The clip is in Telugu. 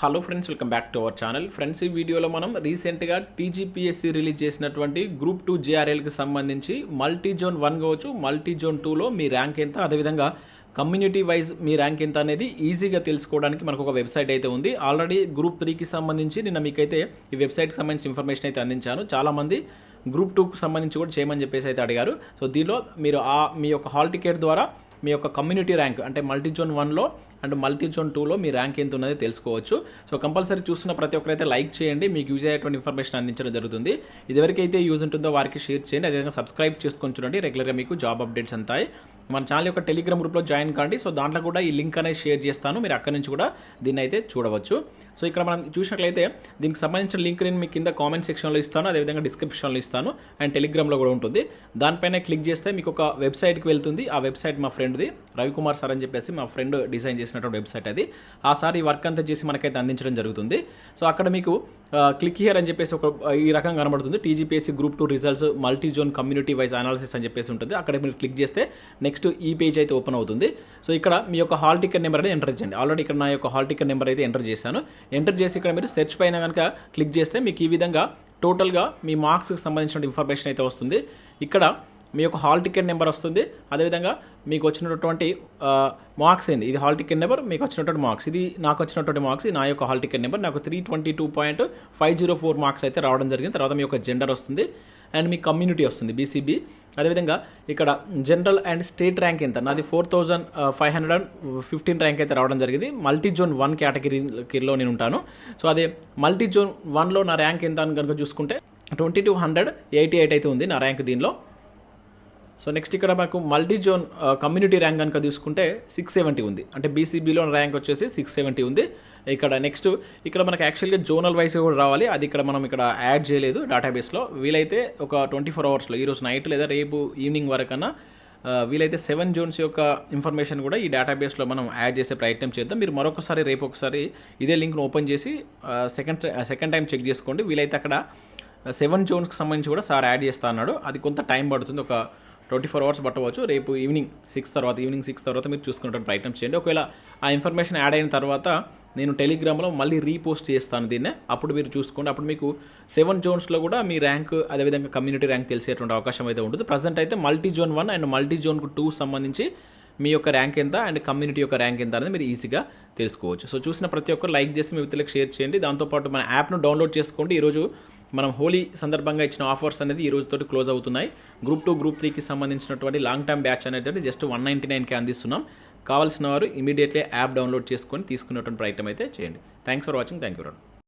Hello friends welcome back to our channel friends ఈ వీడియోలో మనం రీసెంట్గా టీజీపీఎస్సీ రిలీజ్ చేసినటువంటి గ్రూప్ టూ జేఆర్ఎల్కి సంబంధించి మల్టీ జోన్ వన్ కావచ్చు మల్టీ జోన్ టూలో మీ ర్యాంక్ ఎంత అదేవిధంగా కమ్యూనిటీ వైజ్ మీ ర్యాంక్ ఎంత అనేది ఈజీగా తెలుసుకోవడానికి మనకు ఒక వెబ్సైట్ అయితే ఉంది. ఆల్రెడీ గ్రూప్ త్రీకి సంబంధించి నిన్న మీకైతే ఈ వెబ్సైట్కి సంబంధించిన ఇన్ఫర్మేషన్ అయితే అందించాను. చాలామంది గ్రూప్ టూకు సంబంధించి కూడా చేయమని చెప్పేసి అయితే అడిగారు. సో దీనిలో మీరు ఆ మీ యొక్క హాల్ టికెట్ ద్వారా మీ యొక్క కమ్యూనిటీ ర్యాంక్ అంటే మల్టీ జోన్ వన్లో అండ్ మల్టీ జోన్ టూలో మీ ర్యాంక్ ఎంత ఉన్నది తెలుసుకోవచ్చు. సో కంపల్సరీ చూస్తున్న ప్రతి ఒక్కరైతే లైక్ చేయండి. మీకు యూజ్ అయ్యేటువంటి ఇన్ఫర్మేషన్ అందించడం జరుగుతుంది. ఇదివరకైతే యూజ్ ఉంటుందో వారికి షేర్ చేయండి. అదేవిధంగా సబ్స్క్రైబ్ చేసుకొని చూడండి. రెగ్యులర్గా మీకు జాబ్ అప్డేట్స్ అంతాయి. మన ఛానల్ యొక్క టెలిగ్రామ్ గ్రూప్లో జాయిన్ కాండి. సో దాంట్లో కూడా ఈ లింక్ అనేది షేర్ చేస్తాను. మీరు అక్కడి నుంచి కూడా దీన్ని అయితే చూడవచ్చు. సో ఇక్కడ మనం చూసినట్లయితే దీనికి సంబంధించిన లింక్ నేను మీకు కింద కామెంట్ సెక్షన్లో ఇస్తాను. అదేవిధంగా డిస్క్రిప్షన్లో ఇస్తాను. అండ్ టెలిగ్రామ్లో కూడా ఉంటుంది. దానిపైన క్లిక్ చేస్తే మీకు ఒక వెబ్సైట్కి వెళ్తుంది. ఆ వెబ్సైట్ మా ఫ్రెండ్ది రవికుమార్ సార్ అని చెప్పేసి మా ఫ్రెండ్ డిజైన్ చేసినటువంటి వెబ్సైట్ అది. ఆ సార్ ఈ వర్క్ అంతా చేసి మనకైతే అందించడం జరుగుతుంది. సో అక్కడ మీకు క్లిక్ హియర్ అని చెప్పేసి ఒక ఈ రకం కనబడుతుంది. TGPSC group two results multi zone community wise analysis అని చెప్పేసి ఉంటుంది. అక్కడ మీరు క్లిక్ చేస్తే నెక్స్ట్ ఈ పేజ్ అయితే ఓపెన్ అవుతుంది. సో ఇక్కడ మీ యొక్క హాల్ టికెట్ నెంబర్ అనేది ఎంటర్ చేయండి. ఆల్రెడీ ఇక్కడ నా యొక్క హాల్ టికెట్ నెంబర్ అయితే ఎంటర్ చేశాను. ఎంటర్ చేసి ఇక్కడ మీరు సెర్చ్ పైన కనుక క్లిక్ చేస్తే మీకు ఈ విధంగా టోటల్గా మీ మార్క్స్కి సంబంధించిన ఇన్ఫర్మేషన్ అయితే వస్తుంది. ఇక్కడ మీ యొక్క హాల్ టికెట్ నెంబర్ వస్తుంది. అదేవిధంగా మీకు వచ్చినటువంటి మార్క్స్ అండి ఇది హాల్ టికెట్ నెంబర్ మీకు వచ్చినటువంటి మార్క్స్. ఇది నాకు వచ్చినటువంటి మార్క్స్ నా యొక్క హాల్ టికెట్ నెంబర్. నాకు three twenty two point five zero four marks అయితే రావడం జరిగింది. తర్వాత మీ యొక్క జెండర్ వస్తుంది. అండ్ మీ కమ్యూనిటీ వస్తుంది బీసీబీ. అదేవిధంగా ఇక్కడ జనరల్ అండ్ స్టేట్ ర్యాంక్ ఎంత? నాది four thousand five hundred and fifteen rank అయితే రావడం జరిగింది. మల్టీ జోన్ వన్ కేటగిరీలో నేను ఉంటాను. సో అదే మల్టీ జోన్ వన్లో నా ర్యాంక్ ఎంత అని కనుక చూసుకుంటే twenty two hundred eighty eight అయితే ఉంది నా ర్యాంక్ దీనిలో. సో నెక్స్ట్ ఇక్కడ మాకు మల్టీ జోన్ కమ్యూనిటీ ర్యాంక్ కనుక తీసుకుంటే సిక్స్ సెవెంటీ ఉంది. అంటే బీసీబీలో ర్యాంక్ వచ్చేసి సిక్స్ సెవెంటీ ఉంది. ఇక్కడ నెక్స్ట్ ఇక్కడ మనకు యాక్చువల్గా జోనల్ వైస్ కూడా రావాలి. అది ఇక్కడ మనం ఇక్కడ యాడ్ చేయలేదు డేటాబేస్లో వీలైతే ఒక ట్వంటీ ఫోర్ అవర్స్లో ఈరోజు నైట్ లేదా రేపు ఈవినింగ్ వరకన్నా వీలైతే సెవెన్ జోన్స్ యొక్క ఇన్ఫర్మేషన్ కూడా ఈ డేటాబేస్లో మనం యాడ్ చేసే ప్రయత్నం చేద్దాం. మీరు మరొకసారి రేపు ఒకసారి ఇదే లింక్ను ఓపెన్ చేసి సెకండ్ సెకండ్ టైం చెక్ చేసుకోండి. వీలైతే అక్కడ సెవెన్ జోన్స్కి సంబంధించి కూడా సార్ యాడ్ చేస్తా అన్నాడు. అది కొంత టైం పడుతుంది. ఒక ట్వంటీ ఫోర్ అవర్స్ పట్టవచ్చు. రేపు ఈవినింగ్ సిక్స్ తర్వాత ఈవినింగ్ సిక్స్ తర్వాత మీరు చూసుకునే ప్రయత్నం చేయండి. ఒకవేళ ఆ ఇన్ఫర్మేషన్ యాడ్ అయిన తర్వాత నేను టెలిగ్రామ్లో మళ్ళీ రీపోస్ట్ చేస్తాను దీన్నే. అప్పుడు మీరు చూసుకోండి. అప్పుడు మీకు సెవెన్ జోన్స్లో కూడా మీ ర్యాంక్ అదేవిధంగా కమ్యూనిటీ ర్యాంక్ తెలిసేటువంటి అవకాశం అయితే ఉంటుంది. ప్రజెంట్ అయితే multi zone one and multi జోన్కు two సంబంధించి మీ యొక్క ర్యాంక్ ఎంత అండ్ కమ్యూనిటీ యొక్క ర్యాంక్ ఎంత అనేది మీరు ఈజీగా తెలుసుకోవచ్చు. సో చూసిన ప్రతి ఒక్కరు లైక్ చేసి మీ మిత్రులకు షేర్ చేయండి. దాంతోపాటు మన యాప్ను డౌన్లోడ్ చేసుకోండి. ఈరోజు మనం హోలీ సందర్భంగా ఇచ్చిన ఆఫర్స్ అనేది ఈ రోజుతోటి క్లోజ్ అవుతున్నాయి. గ్రూప్ టూ గ్రూప్ త్రీకి సంబంధించినటువంటి లాంగ్ టర్మ్ బ్యాచ్ అనేది జస్ట్ వన్ నైంటీ నైన్కి అందిస్తున్నాం. కావాల్సిన వారు ఇమీడియట్లీ యాప్ డౌన్లోడ్ చేసుకొని తీసుకునేటువంటి ప్రయత్నం అయితే చేయండి. Thanks for watching. Thank you